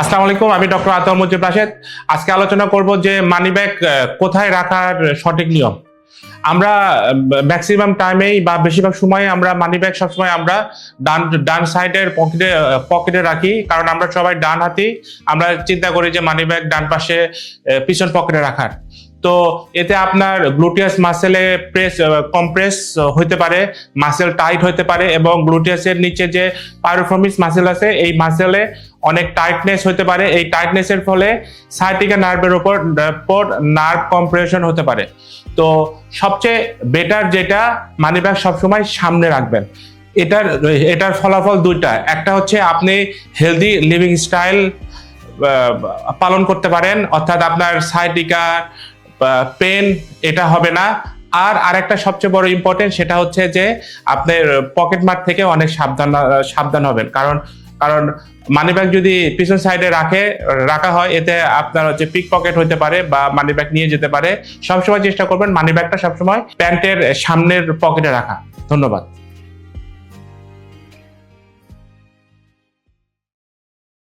আসসালামু আলাইকুম, আমি ডক্টর আতর মুজিব রাশেদ। আজকে আলোচনা করব যে মানি ব্যাগ কোথায় রাখার সঠিক নিয়ম। আমরা ম্যাক্সিমাম টাইমেই বা বেশিরভাগ সময় আমরা মানি ব্যাগ সবসময় আমরা ডান ডান সাইডের পকেটে পকেটে রাখি। কারণ আমরা সবাই ডান হাতি, আমরা চিন্তা করি যে মানি ব্যাগ ডান পাশে পিছন পকেটে রাখার। তো এতে আপনার গ্লুটিয়াস মাসেলে প্রেস কম্প্রেস হতে পারে মাসেল টাইট হতে পারে এবং গ্লুটিয়াসের নিচে যে পাইরোফর্মিস মাসেল আছে, এই মাসেলে অনেক টাইটনেস হতে পারে। এই টাইটনেসের ফলে সাইটিকা নার্ভের উপর উপর নার্ভ কম্প্রেশন হতে পারে। তো সবচেয়ে বেটার যেটা মানি ব্যাগ সবসময় সামনে রাখবেন। এটার এটার ফলাফল দুইটা। একটা হচ্ছে আপনি হেলদি লিভিং স্টাইল পালন করতে পারেন, অর্থাৎ আপনার সাইটিকা পেন এটা হবে না। আর আরেকটা সবচেয়ে বড় ইম্পর্টেন্ট সেটা হচ্ছে যে, আপনার পকেট মার থেকে অনেক সাবধান সাবধান হবেন। কারণ কারণ মানি ব্যাগ যদি পিছন সাইডে রাখে, রাখা হয়, এতে আপনার হচ্ছে পিক পকেট হতে পারে বা মানি ব্যাগ নিয়ে যেতে পারে। সবসময় চেষ্টা করবেন মানি ব্যাগটা সবসময় প্যান্টের সামনের পকেটে রাখা। ধন্যবাদ।